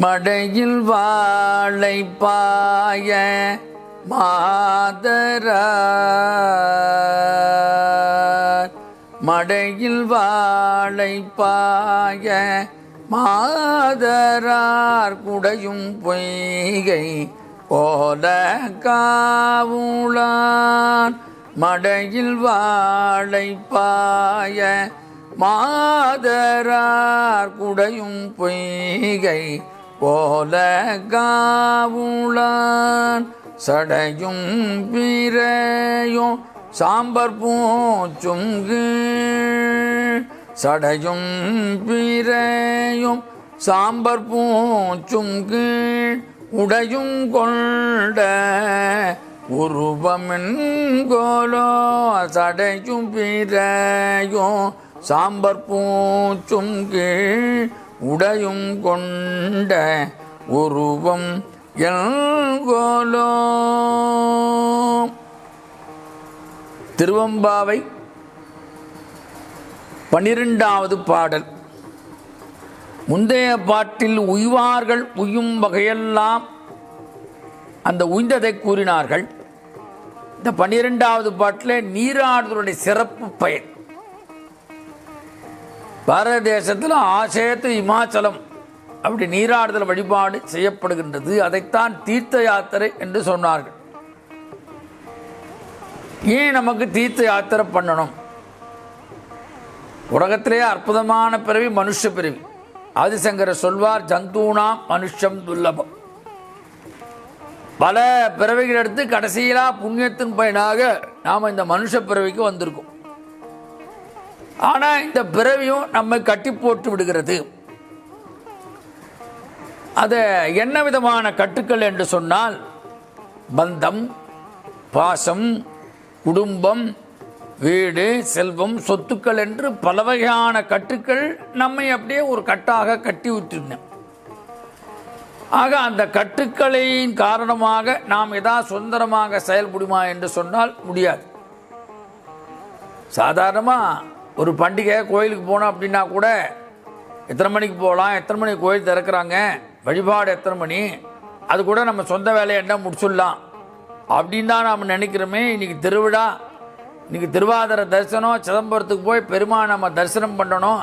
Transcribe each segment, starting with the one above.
மடையில் வாழை பாய மாதரார். மடையில் வாழை பாய மாதரார். குடையும் பொய்கை போல காவுளான். மடையில் வாழை பாய மாதரார். குடையும் பொய்கை போல காவுளான் சடையும் பிறையும் சாம்பர் பூச்சுங்கு சடையும் பிறையும் சாம்பர் பூச்சுங்கு உடையும் கொண்ட உருவமென்கோலோ சடையும் பிறையும் சாம்பர் பூச்சும் கீழ். உடையும் கொண்ட உருவம் எல்கோலோ திருவம்பாவை பன்னிரெண்டாவது பாடல். முந்தைய பாட்டில் உய்வார்கள் உய்யும் வகையெல்லாம் அந்த உய்ந்ததை கூறினார்கள். இந்த பன்னிரெண்டாவது பாட்டில் நீராடுதலுடைய சிறப்பு பயன். பாரத தேசத்தில் ஆசேத்து இமாச்சலம் அப்படி நீராடுதல் வழிபாடு செய்யப்படுகின்றது. அதைத்தான் தீர்த்த யாத்திரை என்று சொன்னார்கள். ஏன் நமக்கு தீர்த்த யாத்திரை பண்ணணும்? உலகத்திலே அற்புதமான பிறவி மனுஷ பிறவி. ஆதிசங்கர சொல்வார் ஜந்தூனாம் மனுஷம் துல்லபம். பல பிறவிகள் எடுத்து கடைசியிலா புண்ணியத்தின் பயனாக நாம் இந்த மனுஷ பிறவிக்கு வந்திருக்கோம். ஆனால் இந்த பிறவியும் நம்மை கட்டி போட்டு விடுகிறது. அது என்ன விதமான கட்டுக்கள் என்று சொன்னால் பந்தம் பாசம் குடும்பம் வீடு செல்வம் சொத்துக்கள் என்று பல வகையான கட்டுக்கள் நம்மை அப்படியே ஒரு கட்டாக கட்டி விட்டுருந்தோம் ஆக அந்த கட்டுக்களின் காரணமாக நாம் ஏதாவது சுதந்திரமாக செயல்படுமா என்று சொன்னால் முடியாது. சாதாரணமாக ஒரு பண்டிகை கோயிலுக்கு போனோம் அப்படின்னா கூட எத்தனை மணிக்கு போகலாம்? எத்தனை மணிக்கு கோயில் திறக்கிறாங்க? வழிபாடு எத்தனை மணி? அது கூட நம்ம சொந்த வேலையை என்ன முடிச்சுடலாம். அப்படின்னு தான் நாம் நினைக்கிறோமே. இன்றைக்கி திருவிழா. இன்றைக்கி திருவாதிர தரிசனம் சிதம்பரத்துக்கு போய் பெருமாள் நம்ம தரிசனம் பண்ணணும்.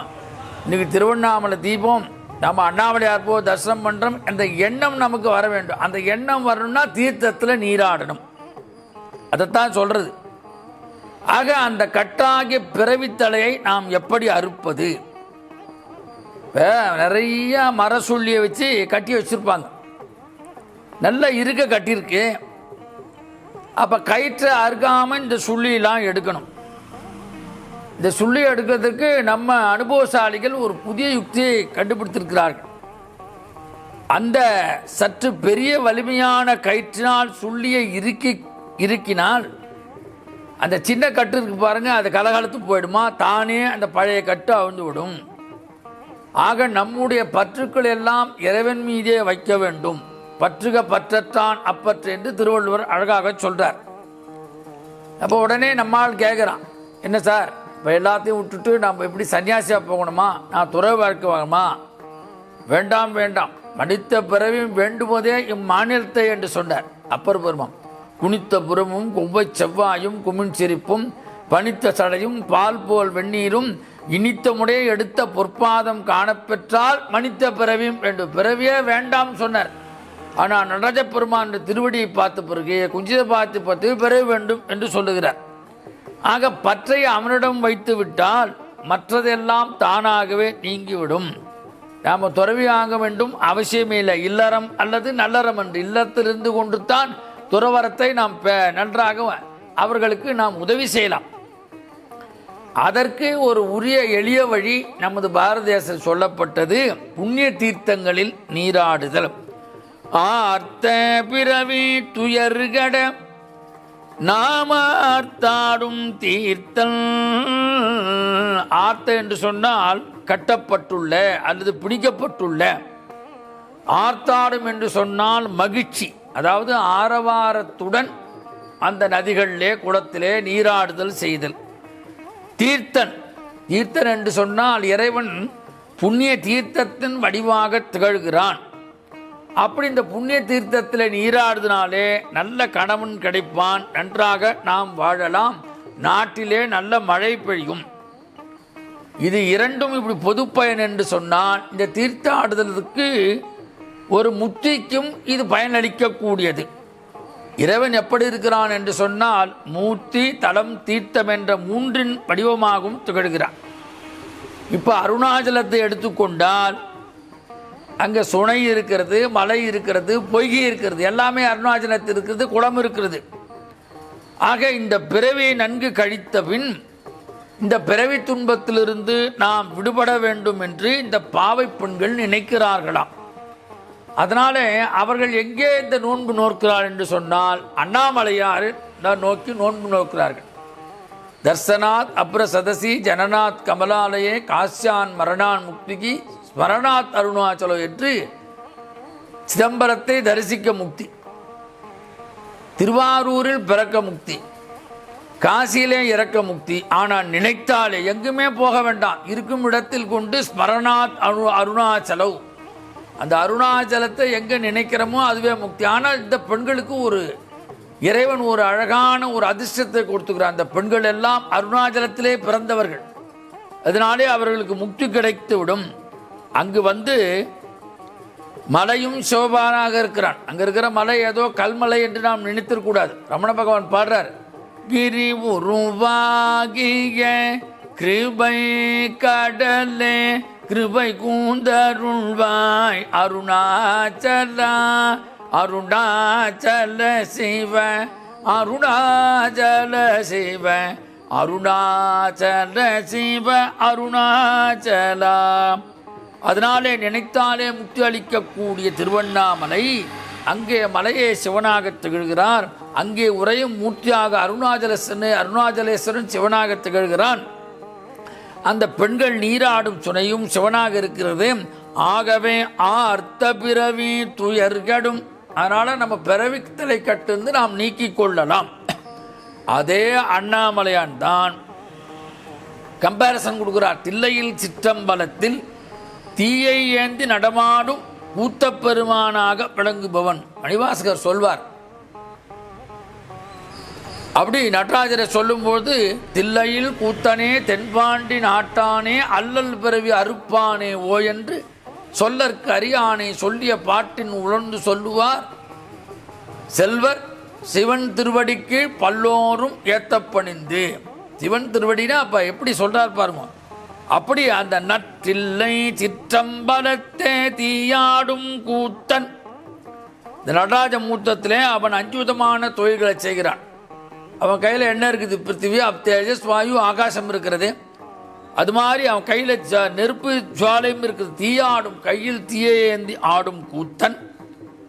இன்றைக்கி திருவண்ணாமலை தீபம் நம்ம அண்ணாமலையார் போய் தரிசனம் பண்ணுறோம் அந்த எண்ணம் நமக்கு வர வேண்டும். அந்த எண்ணம் வரணும்னா தீர்த்தத்தில் நீராடணும். அதைத்தான் சொல்கிறது ஆக அந்த கட்டாகிய பிறவித்தலையை நாம் எப்படி அறுப்பது? நிறைய மர சுள்ளியை வச்சு கட்டி வச்சுருப்பாங்க. நல்லா இருக்க கட்டியிருக்கு. அப்போ கயிற்றை அறுக்காமல் இந்த சுள்ளியெல்லாம் எடுக்கணும். இந்த சுள்ளி எடுக்கிறதுக்கு நம்ம அனுபவசாலிகள் ஒரு புதிய யுக்தியை கண்டுபிடித்திருக்கிறார்கள். அந்த சற்று பெரிய வலிமையான கயிற்றினால் சுள்ளியை இறுக்கி இறுக்கினால் அந்த சின்ன கட்டு இருக்கு பாருங்க அது கலகாலத்துக்கு போயிடுமா? தானே அந்த பழைய கட்டு அவிழ்ந்து விடும் ஆக நம்முடைய பற்றுக்கள் எல்லாம் இறைவன் மீதே வைக்க வேண்டும். பற்றுக பற்றத்தான் அப்பற்று என்று திருவள்ளுவர் அழகாக சொல்றார். அப்போ உடனே நம்மால் கேட்குறான் என்ன சார் இப்போ எல்லாத்தையும் விட்டுட்டு நம்ம எப்படி சன்னியாசியாக போகணுமா? நான் துறை வாழ்க்கை வாங்கணுமா? வேண்டாம் வேண்டாம். மனித பிறவியும் வேண்டும்போதே இம்மாநிலத்தை என்று சொன்னார். அப்பர் பெருமம் குனித்த புறமும் கொவ்வை செவ்வாயும் குமிழ் சிரிப்பும் பனித்த சடையும் பால் போல் வெந்நீரும் இனித்தமுடைய எடுத்த பொற்பாதம் காணப்பெற்றால் மனித்த பிறவியும் வேண்டும். பிறவியே வேண்டாம் சொன்னார். ஆனால் நடராஜ பெருமான் திருவடியை பார்த்த பிறகு குஞ்சித பார்த்து பார்த்து பிறவி வேண்டும் என்று சொல்லுகிறார். ஆக பற்றை அவனிடம் வைத்து விட்டால் மற்றதெல்லாம் தானாகவே நீங்கிவிடும். நாம் துறவி ஆக வேண்டும். அவசியமே இல்லை. இல்லறம் அல்லது நல்லறம் என்று இல்லத்திலிருந்து கொண்டு தான் துறவரத்தை நாம் நன்றாக அவர்களுக்கு நாம் உதவி செய்யலாம். அதற்கு ஒரு உரிய எளிய வழி நமது பாரத தேசம் சொல்லப்பட்டது புண்ணிய தீர்த்தங்களில் நீராடுதல். ஆர்த்த பிறவி துயர்கட நாமார்த்தாடும் தீர்த்தம். ஆர்த்த என்று சொன்னால் கட்டப்பட்டுள்ள அல்லது பிடிக்கப்பட்டுள்ள. ஆர்த்தாடும் என்று சொன்னால் மகிழ்ச்சி. அதாவது ஆரவாரத்துடன் அந்த நதிகளிலே குளத்திலே நீராடுதல் செய்தல். தீர்த்தன். தீர்த்தன் என்று சொன்னால் இறைவன் புண்ணிய தீர்த்தத்தின் வடிவாக திகழ்கிறான். அப்படி இந்த புண்ணிய தீர்த்தத்தில் நீராடுதினாலே நல்ல கணவன் கிடைப்பான். நன்றாக நாம் வாழலாம். நாட்டிலே நல்ல மழை பெய்யும். இது இரண்டும் இப்படி பொது பயன் என்று சொன்னால் இந்த தீர்த்த ஆடுதலுக்கு ஒரு முத்திக்கும் இது பயனளிக்கக்கூடியது. இறைவன் எப்படி இருக்கிறான் என்று சொன்னால் மூர்த்தி தலம் தீர்த்தம் என்ற மூன்றின் வடிவமாகவும் திகழ்கிறான். இப்போ அருணாச்சலத்தை எடுத்துக்கொண்டால் அங்கே சுனை இருக்கிறது மலை இருக்கிறது பொய்கை இருக்கிறது எல்லாமே அருணாச்சலத்தில் இருக்கிறது குளம் இருக்கிறது. ஆக இந்த பிறவியை நன்கு கழித்த பின் இந்த பிறவி துன்பத்திலிருந்து நாம் விடுபட வேண்டும் என்று இந்த பாவை பெண்கள் நினைக்கிறார்களாம். அதனாலே அவர்கள் எங்கே இந்த நோன்பு நோக்கிறார் என்று சொன்னால் அண்ணாமலையார் நோக்கி நோன்பு நோக்கிறார்கள். தர்சனாத் அப்ர சதசி ஜனநாத் கமலாலயே காசியான் மரணான் முக்திக்கு ஸ்மரணாத் அருணாச்சலம் என்று சிதம்பரத்தை தரிசிக்க முக்தி. திருவாரூரில் பிறக்க முக்தி. காசியிலே இறக்க முக்தி. ஆனால் நினைத்தாலே எங்குமே போக வேண்டாம். இருக்கும் இடத்தில் கொண்டு ஸ்மரணாத் அரு அருணாச்சலவ் அந்த அருணாச்சலத்தை எங்கே நினைக்கிறோமோ அதுவே முக்தி. ஆனால் இந்த பெண்களுக்கு ஒரு இறைவன் ஒரு அழகான ஒரு அதிர்ஷ்டத்தை கொடுத்துக்கிறார். அந்த பெண்கள் எல்லாம் அருணாச்சலத்திலே பிறந்தவர்கள். அதனாலே அவர்களுக்கு முக்தி கிடைத்து விடும் அங்கு வந்து மலையும் சிவபானாக இருக்கிறான். அங்கே இருக்கிற மலை ஏதோ கல்மலை என்று நாம் நினைத்திருக்கூடாது ரமண பகவான் பாடுறார். கிரி உருவாகிய கிருபை கடலே கிருபை கூந்தருள்வாய். அருணாச்சலா அருணாச்சல சிவ அருணாச்சல சிவ அருணாச்சல சிவ அருணாச்சலா. அதனாலே நினைத்தாலே முக்தி அளிக்கக்கூடிய திருவண்ணாமலை அங்கே மலையே சிவனாக திகழ்கிறார். அங்கே உரையும் மூர்த்தியாக அருணாச்சலேசன் அருணாச்சலேஸ்வரன் சிவனாக திகழ்கிறான். அந்த பெண்கள் நீராடும் சுனையும் சிவனாக இருக்கிறது. ஆகவே ஆ அர்த்த பிறவி துயர்கடும். அதனால் நம்ம பிறவித்தலை கட்டிருந்து நாம் நீக்கிக் கொள்ளலாம். அதே அண்ணாமலையான் தான் கம்பேரிசன் கொடுக்கிறார். தில்லையில் சிற்றம்பலத்தில் தீயை ஏந்தி நடமாடும் கூத்தப் பெருமானாக விளங்குபவன். மணிவாசகர் சொல்வார் அப்படி நடராஜரை சொல்லும்போது தில்லையில் கூத்தனே தென்பாண்டி நாட்டானே அல்லல் பிறவி அறுப்பானே ஓ என்று சொல்லற்கு அறியானே சொல்லிய பாட்டின் உணர்ந்து சொல்லுவார் செல்வர் சிவன் திருவடிக்கு பல்லோரும் ஏத்தப்பணிந்து. சிவன் திருவடினா அப்ப எப்படி சொல்றார் பாருங்க. அப்படி அந்த நற்றில்லை சிற்றம்பலத்தே தீயாடும் கூத்தன். இந்த நடராஜ மூர்த்தத்திலே அவன் அஞ்சு விதமான தொழில்களை செய்கிறான். அவன் கையில் என்ன இருக்குது? பிருத்திவி அப் தேஜஸ் வாயு ஆகாசம் இருக்கிறது. அது மாதிரி அவன் கையில் ஜ- நெருப்பு ஜுவாலையும் இருக்குது. தீயாடும் கையில் தீயேந்தி ஆடும் கூத்தன்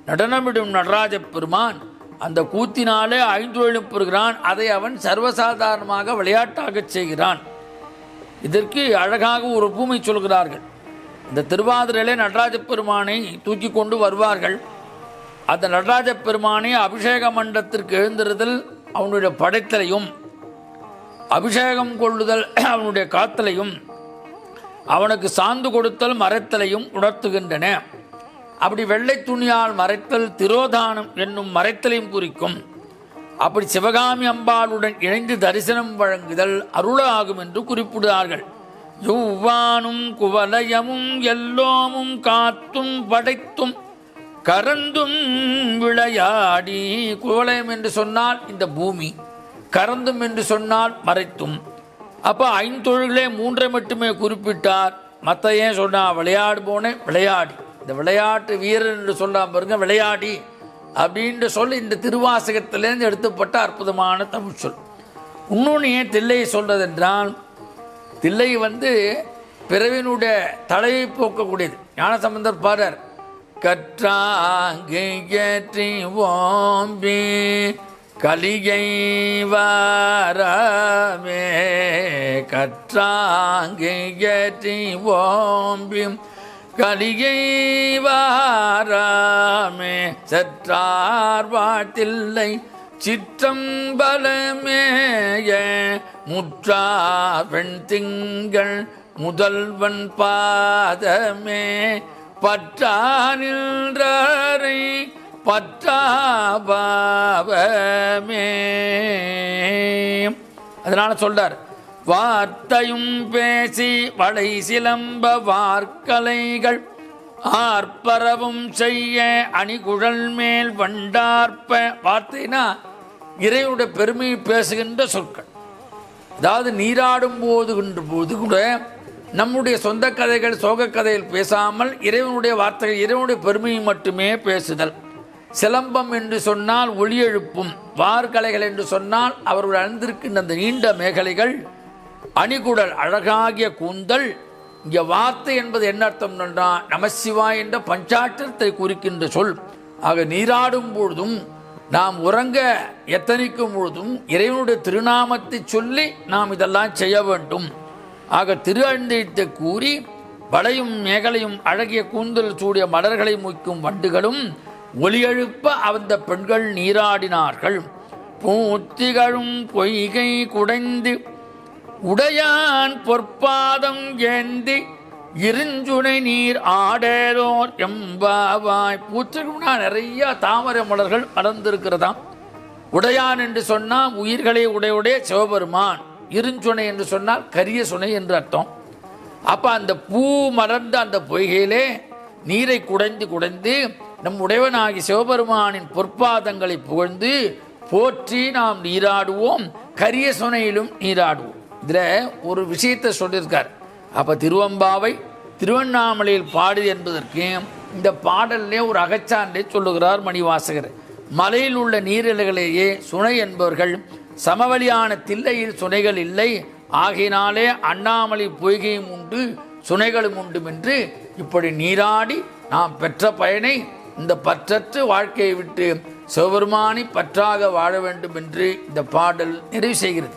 நடனமிடும் நடராஜ பெருமான். அந்த கூத்தினாலே ஐந்து எழுப்புகிறான் அதை அவன் சர்வசாதாரணமாக விளையாட்டாகச் செய்கிறான். இதற்கு அழகாக ஒரு பூமி சொல்கிறார்கள். இந்த திருவாதிரையிலே நடராஜ பெருமானை தூக்கி கொண்டு வருவார்கள். அந்த நடராஜ பெருமானை அபிஷேக மண்டத்திற்கு எழுந்திருதல் அவனுடைய படைத்தலையும் அபிஷேகம் கொள்ளுதல் அவனுடைய காத்தலையும் அவனுக்கு சாந்து கொடுத்தல் மறைத்தலையும் உணர்த்துகின்றன. அப்படி வெள்ளை துணியால் மறைத்தல் திரோதானம் என்னும் மறைத்தலையும் குறிக்கும். அப்படி சிவகாமி அம்பாளுடன் இணைந்து தரிசனம் வழங்குதல் அருளாகும் என்று குறிப்பிடுகிறார்கள். யௌவானும் குவலயமும் எல்லோமும் காத்தும் படைத்தும் கரந்தும் விளையாடி குவலயம் என்று சொன்னால் இந்த பூமி கரந்தும் என்று சொன்னால் மறைத்தும். அப்போ ஐந்தொழிலே மூன்றை மட்டுமே குறிப்பிட்டார். மற்ற ஏன் சொன்னால் விளையாடு போனேன் விளையாடி. இந்த விளையாட்டு வீரர் என்று சொன்னால் பாருங்க விளையாடி அப்படின்ற சொல் இந்த திருவாசகத்திலேருந்து எடுத்துப்பட்ட அற்புதமான தமிழ் சொல். இன்னொன்று ஏன் தில்லையை சொல்றதென்றால் தில்லை வந்து பிறவினுடைய தலையை போக்கக்கூடியது. ஞானசம்பந்தர் பாரர் கற்றாங்கி ஓம்பி கலிகை வாரமே கற்றாங்கி ஓம்பி கலிகை வாராமே. சற்றார் வாட்டில்லை சிற்றம்பலமேய முற்றா வெண் திங்கள் முதல்வன் பாதமே. பற்றா நின்றாரை பற்றாபாவமே அதனால சொல்றார் வார்த்தையும் பேசி வளை சிலம்ப வார்க்கலைகள் ஆர்ப்பரவும் செய்ய அணிகுழல் மேல் வண்டார்ப்ப வார்த்தைனா இறைவனுடைய பெருமையை பேசுகின்ற சொற்கள். அதாவது நீராடும் போது போது கூட நம்முடைய சொந்த கதைகள் சோக கதைகள் பேசாமல் இறைவனுடைய வார்த்தைகள் இறைவனுடைய பெருமையை மட்டுமே பேசுதல். சிலம்பம் என்று சொன்னால் ஒளி எழுப்பும் வார்கலைகள் என்று சொன்னால் அவர்கள் அணிந்திருக்கின்ற அந்த நீண்ட மேகலைகள் அணிகுடல் அழகாகிய கூந்தல். இங்கே வார்த்தை என்பது என்ன அர்த்தம் என்றால் நமசிவாய் என்ற பஞ்சாற்றத்தை குறிக்கின்ற சொல். ஆக நீராடும் பொழுதும் நாம் உறங்க எத்தனிக்கும் பொழுதும் இறைவனுடைய திருநாமத்தை சொல்லி நாம் இதெல்லாம் செய்ய வேண்டும். ஆக திரு கூறி வளையும் மேகலையும் அழகிய கூந்தல் சூடிய மலர்களை முய்க்கும் வண்டுகளும் ஒளியெழுப்ப அந்த பெண்கள் நீராடினார்கள். பூத்திகளும் பொய்கை குடைந்து உடையான் பொற்பாதம் ஏந்தி இருஞ்சுனை நீர் ஆடேரோர் எம்பாவாய். பூச்சிகள்னா நிறைய தாமரை மலர்கள் மலர்ந்திருக்கிறதாம் உடையான் என்று சொன்னால் உயிர்களை உடையுடைய சிவபெருமான். இருஞ்சுனை என்று சொன்னால் கரிய சுனை என்று அர்த்தம். அப்போ அந்த பூ மலர்ந்த அந்த பொய்கையிலே நீரை குடைந்து குடைந்து நம் உடையவனாகி சிவபெருமானின் பொற்பாதங்களை புகழ்ந்து போற்றி நாம் நீராடுவோம் கரிய சுனையிலும் நீராடுவோம். இதில் ஒரு விஷயத்தை சொல்லியிருக்கார். அப்போ திருவம்பாவை திருவண்ணாமலையில் பாடு என்பதற்கு இந்த பாடல்லே ஒரு அகச்சான்றை சொல்லுகிறார் மணிவாசகர். மலையில் உள்ள நீரிலைகளையே சுனை என்பவர்கள் சமவெளியான தில்லையில் சுனைகள் இல்லை. ஆகையினாலே அண்ணாமலை பொய்கையும் உண்டு சுனைகளும் உண்டு என்று இப்படி நீராடி நாம் பெற்ற பயனை இந்த பற்றற்று வாழ்க்கையை விட்டு சிவபெருமானி பற்றாக வாழ வேண்டும் என்று இந்த பாடல் நிறைவு செய்கிறது.